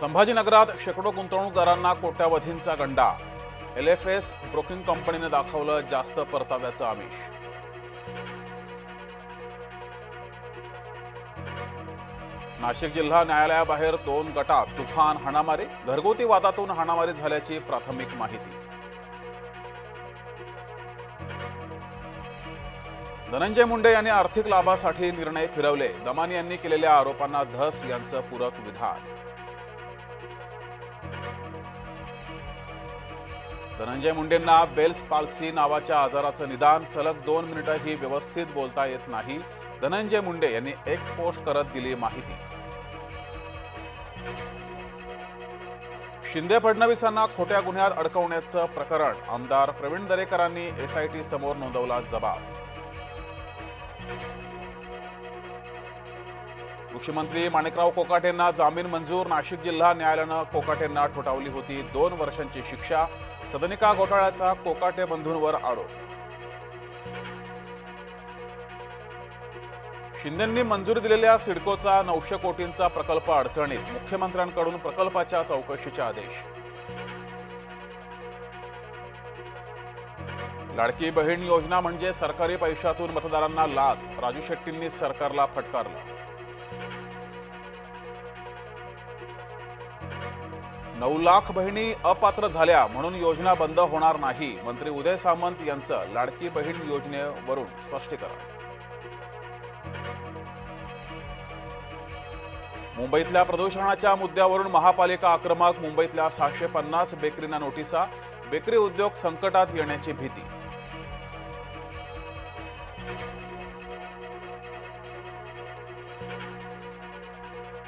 संभाजीनगरात शेकडो गुंतवणूकदारांना कोट्यावधींचा गंडा. एल एफ एस ब्रोकिंग कंपनीने दाखवलं जास्त परताव्याचं आमिष. नाशिक जिल्हा न्यायालयाबाहेर दोन गटात तुफान हाणामारी घरगुती वादातून हाणामारी झाल्याची प्राथमिक माहिती. धनंजय मुंडे यांनी आर्थिक लाभासाठी निर्णय फिरवले. दमानी यांनी केलेल्या आरोपांना धस यांचं पूरक विधान. धनंजय मुंडेंना बेल्स पाल्सी नावाच्या आजाराचं निदान सलग दोन मिनिटंही व्यवस्थित बोलता येत नाही. धनंजय मुंडे यांनी एक्स पोस्ट करत दिली माहिती. शिंदे फडणवीसांना खोट्या गुन्ह्यात अडकवण्याचं प्रकरण आमदार प्रवीण दरेकरांनी एसआयटी समोर नोंदवला जबाब. कृषीमंत्री माणिकराव कोकाटेंना जामीन मंजूर. नाशिक जिल्हा न्यायालयानं कोकाटेंना ठोठावली होती. दोन वर्षांची शिक्षा. सदनिका घोटाळ्याचा कोकाटे बंधूंवर आरोप. शिंदेंनी मंजुरी दिलेल्या सिडकोचा नऊशे कोटींचा प्रकल्प अडचणीत. मुख्यमंत्र्यांकडून प्रकल्पाच्या चौकशीचे आदेश. लाडकी बहीण योजना म्हणजे सरकारी पैशातून मतदारांना लाच. राजू शेट्टींनी सरकारला फटकारलं. नऊ लाख बहिणी अपात्र झाल्या म्हणून योजना बंद होणार नाही. मंत्री उदय सामंत यांचं लाडकी बहीण योजनेवरून स्पष्टीकरण. मुंबईतल्या प्रदूषणाच्या मुद्द्यावरून महापालिका आक्रमक मुंबईतल्या सहाशे पन्नास बेकरींना नोटिसा बेकरी उद्योग संकटात येण्याची भीती.